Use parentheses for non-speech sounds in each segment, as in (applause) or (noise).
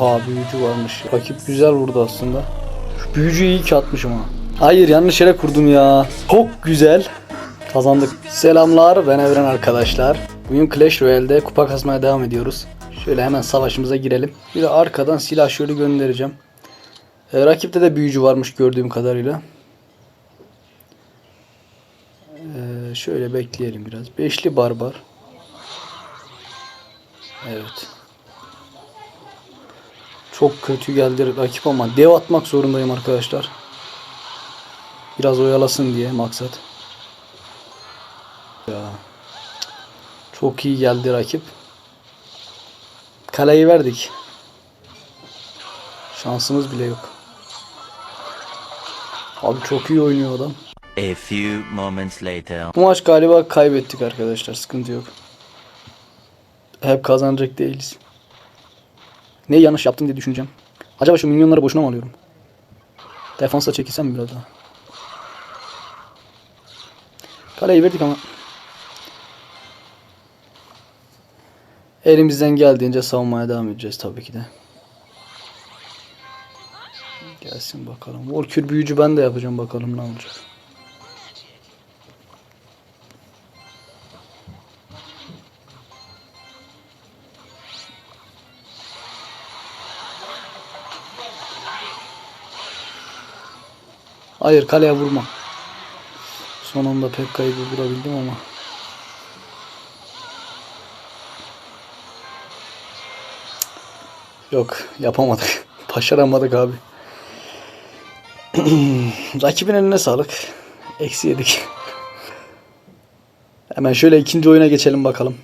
Oha büyücü varmış. Rakip güzel vurdu aslında. Şu büyücüyü iyi ki atmışım ha. Hayır yanlış yere kurdum ya. Çok güzel. Kazandık. Selamlar ben Evren arkadaşlar. Bugün Clash Royale'de kupa kasmaya devam ediyoruz. Şöyle hemen savaşımıza girelim. Bir de arkadan silah şöyle göndereceğim. Ee, rakipte de büyücü varmış gördüğüm kadarıyla. Ee, şöyle bekleyelim biraz. Beşli barbar. Evet. Çok kötü geldi rakip ama dev atmak zorundayım arkadaşlar. Biraz oyalasın diye maksat. Ya. Çok iyi geldi rakip. Kaleyi verdik. Şansımız bile yok. Abi çok iyi oynuyor adam. A few moments later. Bu maç galiba kaybettik arkadaşlar. Sıkıntı yok. Hep kazanacak değiliz. Ne yanlış yaptım diye düşüneceğim. Acaba şu minyonları boşuna mı alıyorum? Defansa çekilsem biraz daha? Kaleyi verdik ama. Elimizden geldiğince savunmaya devam edeceğiz tabii ki de. Gelsin bakalım. Volkür büyücü ben de yapacağım bakalım ne olacak. Hayır kaleye vurma. Son anda Pekka'yı vurabildim ama. Yok yapamadık. (laughs) Başaramadık abi. (clears throat) Rakibin eline sağlık. Eksi yedik. Hemen şöyle ikinci oyuna geçelim bakalım.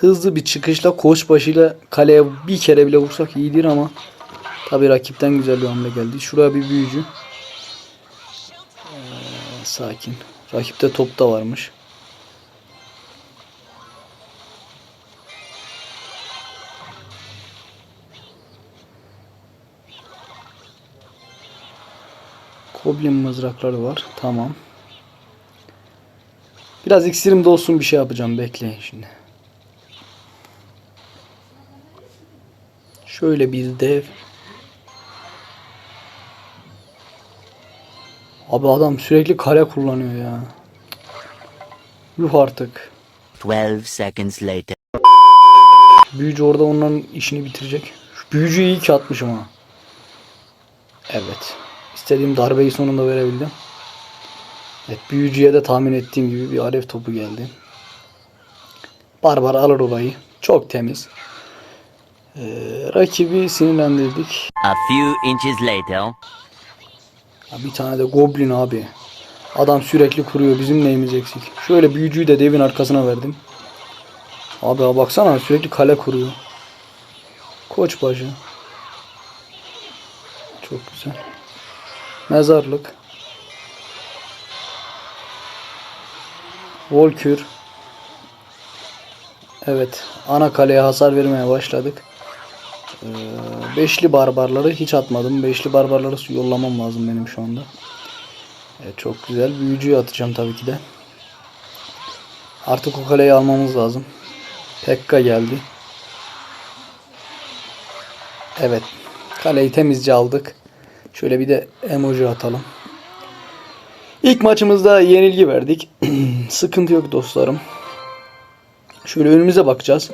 Hızlı bir çıkışla koç başıyla kaleye bir kere bile vursak iyidir ama tabi rakipten güzel bir hamle geldi. Şuraya bir büyücü. Sakin. Rakipte top da varmış. Goblin mızrakları var. Tamam. Biraz iksirim de olsun bir şey yapacağım. Bekleyin şimdi. Şöyle bir dev. Abi adam sürekli kare kullanıyor ya. Yuh artık. 12 seconds later. Büyücü orada onların işini bitirecek. Şu büyücüyü iyi ki atmışım ha. Evet. İstediğim darbeyi sonunda verebildim. Evet büyücüye de tahmin ettiğim gibi bir alev topu geldi. Barbar alır olayı. Çok temiz. Ee, rakibi sinirlendirdik. A few inches later. Ya bir tane de goblin abi. Adam sürekli kuruyor. Bizim neyimiz eksik? Şöyle büyücüyü de devin arkasına verdim. Abi ha baksana sürekli kale kuruyor. Koçbaşı. Çok güzel. Mezarlık. Volkür. Evet. Ana kaleye hasar vermeye başladık. Ee, beşli barbarları hiç atmadım. Beşli barbarları yollamam lazım benim şu anda. Evet, çok güzel. Büyücüyü atacağım tabii ki de. Artık o kaleyi almamız lazım. Pekka geldi. Evet. Kaleyi temizce aldık. Şöyle bir de emoji atalım. İlk maçımızda yenilgi verdik. (clears throat) Sıkıntı yok dostlarım. Şöyle önümüze bakacağız.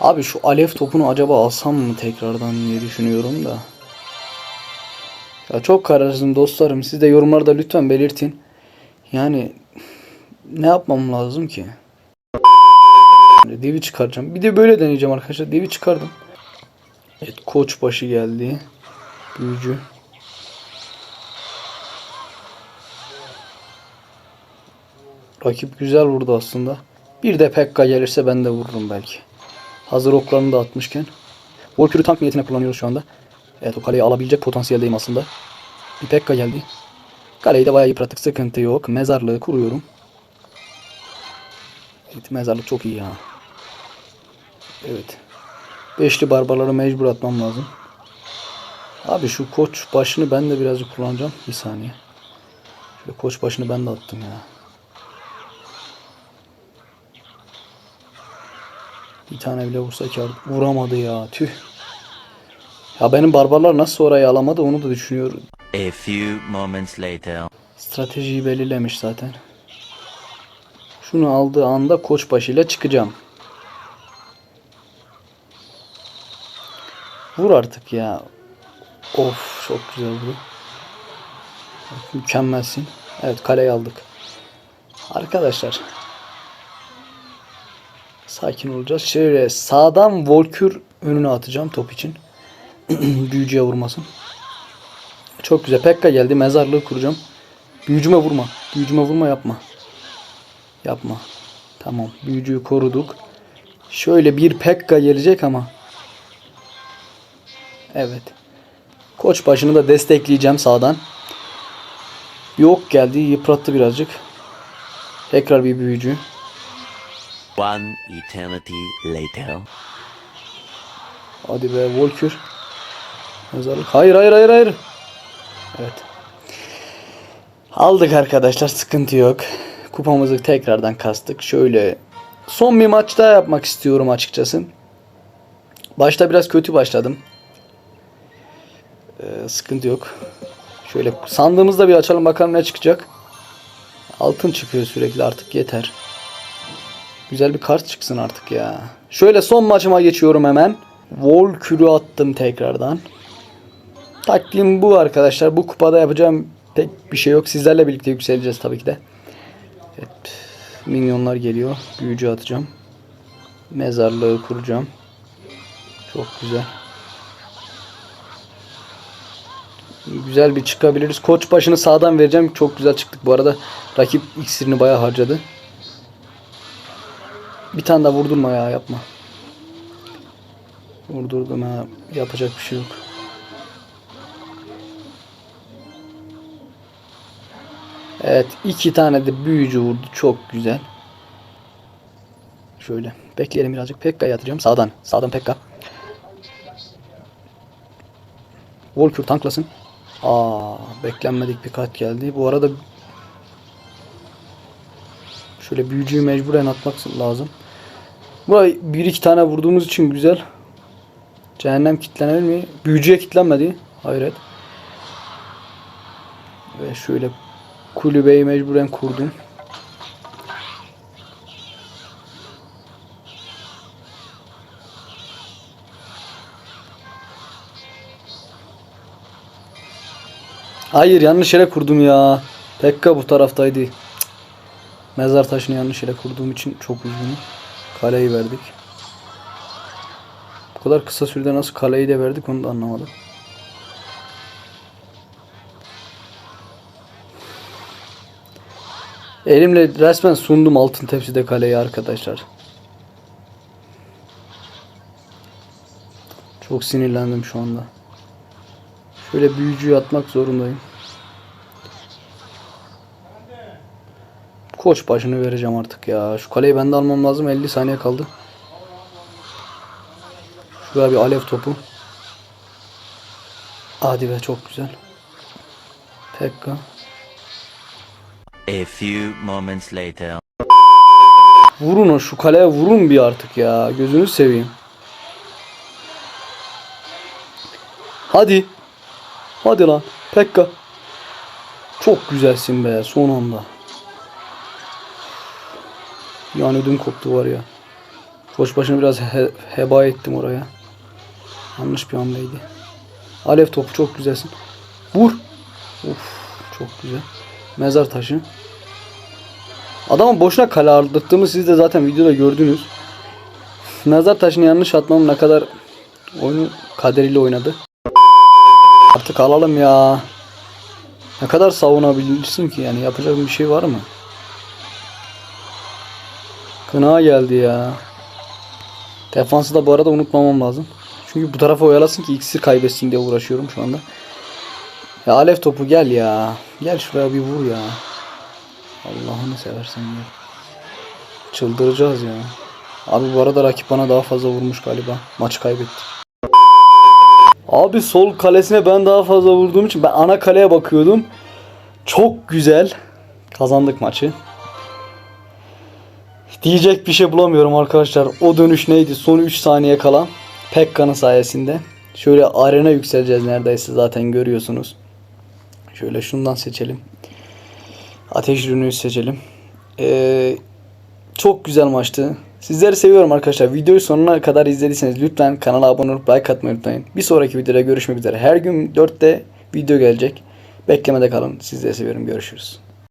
Abi şu alev topunu acaba alsam mı tekrardan diye düşünüyorum da. Ya çok kararsızım dostlarım. Siz de yorumlarda lütfen belirtin. Yani ne yapmam lazım ki? Devi çıkaracağım. Bir de böyle deneyeceğim arkadaşlar. Devi çıkardım. Evet koç başı geldi. Büyücü. Rakip güzel vurdu aslında. Bir de Pekka gelirse ben de vururum belki. Hazır oklarını da atmışken. Volkür'ü tank niyetine kullanıyoruz şu anda. Evet o kaleyi alabilecek potansiyeldeyim aslında. Bir Pekka geldi. Kaleyi de bayağı yıprattık. Sıkıntı yok. Mezarlığı kuruyorum. Evet mezarlık çok iyi ya. Evet. Beşli barbarları mecbur atmam lazım. Abi şu koç başını ben de birazcık kullanacağım. Bir saniye. Şöyle koç başını ben de attım ya. Bir tane bile vursa kar. Vuramadı ya. Tüh. Ya benim barbarlar nasıl orayı alamadı onu da düşünüyorum. A few moments later. Stratejiyi belirlemiş zaten. Şunu aldığı anda koçbaşı ile çıkacağım. Vur artık ya. Of çok güzel vurdu. Mükemmelsin. Evet kaleyi aldık. Arkadaşlar. Sakin olacağız. Şöyle sağdan Volkür önüne atacağım top için. (clears throat) Büyücüye vurmasın. Çok güzel. Pekka geldi. Mezarlığı kuracağım. Büyücüme vurma. Büyücüme vurma yapma. Yapma. Tamam. Büyücüyü koruduk. Şöyle bir Pekka gelecek ama. Evet. Koç başını da destekleyeceğim sağdan. Yok geldi. Yıprattı birazcık. Tekrar bir büyücü. One eternity later. Hadi be Volkür. Mezarlık. Hayır hayır hayır hayır. Evet. Aldık arkadaşlar sıkıntı yok. Kupamızı tekrardan kastık. Şöyle son bir maç daha yapmak istiyorum açıkçası. Başta biraz kötü başladım. Ee, sıkıntı yok. Şöyle sandığımızda bir açalım bakalım ne çıkacak. Altın çıkıyor sürekli artık yeter. Güzel bir kart çıksın artık ya. Şöyle son maçıma geçiyorum hemen. Volkür'ü attım tekrardan. Taktiğim bu arkadaşlar. Bu kupada yapacağım pek bir şey yok. Sizlerle birlikte yükseleceğiz tabii ki de. Evet. Minyonlar geliyor. Büyücü atacağım. Mezarlığı kuracağım. Çok güzel. Güzel bir çıkabiliriz. Koç başını sağdan vereceğim. Çok güzel çıktık. Bu arada rakip iksirini bayağı harcadı. Bir tane daha vurdurma ya yapma. Vurdurdum ha. Yapacak bir şey yok. Evet iki tane de büyücü vurdu. Çok güzel. Şöyle bekleyelim birazcık. Pekka'yı atacağım. Sağdan. Sağdan Pekka. Volkür tanklasın. Aa, beklenmedik bir kat geldi. Bu arada şöyle büyücüyü mecburen atmak lazım. Burayı bir iki tane vurduğumuz için güzel. Cehennem kitlenir mi? Büyücüye kitlenmedi. Hayret. Ve şöyle kulübeyi mecburen kurdum. Hayır yanlış yere kurdum ya. Pekka bu taraftaydı. Cık. Mezar taşını yanlış yere kurduğum için çok üzgünüm. Kaleyi verdik. Bu kadar kısa sürede nasıl kaleyi de verdik onu da anlamadım. Elimle resmen sundum altın tepside kaleyi arkadaşlar. Çok sinirlendim şu anda. Şöyle büyücüyü atmak zorundayım. Koç başını vereceğim artık ya. Şu kaleyi ben de almam lazım. 50 saniye kaldı. Şuraya bir alev topu. Hadi be çok güzel. Pekka. A few moments later. Vurun o şu kaleye vurun bir artık ya. Gözünü seveyim. Hadi. Hadi lan. Pekka. Çok güzelsin be son anda. Yani ödüm koptu var ya. Koç başını biraz he- heba ettim oraya. Yanlış bir hamleydi. Alev topu çok güzelsin. Vur. Of çok güzel. Mezar taşı. Adamın boşuna kale aldırdığımı siz de zaten videoda gördünüz. Mezar taşını yanlış atmam ne kadar oyunu kaderiyle oynadı. Artık alalım ya. Ne kadar savunabilirsin ki yani yapacak bir şey var mı? Kına geldi ya. Defansı da bu arada unutmamam lazım. Çünkü bu tarafa oyalasın ki iksir kaybetsin diye uğraşıyorum şu anda. Ya alev topu gel ya. Gel şuraya bir vur ya. Allah'ını seversen ya. Çıldıracağız ya. Abi bu arada rakip bana daha fazla vurmuş galiba. Maçı kaybettik. Abi sol kalesine ben daha fazla vurduğum için ben ana kaleye bakıyordum. Çok güzel. Kazandık maçı. Diyecek bir şey bulamıyorum arkadaşlar. O dönüş neydi? Son 3 saniye kala. Pekka'nın sayesinde. Şöyle arena yükseleceğiz neredeyse zaten görüyorsunuz. Şöyle şundan seçelim. Ateş ürünü seçelim. Ee, çok güzel maçtı. Sizleri seviyorum arkadaşlar. Videoyu sonuna kadar izlediyseniz lütfen kanala abone olup like atmayı unutmayın. Bir sonraki videoda görüşmek üzere. Her gün 4'te video gelecek. Beklemede kalın. Sizleri seviyorum. Görüşürüz.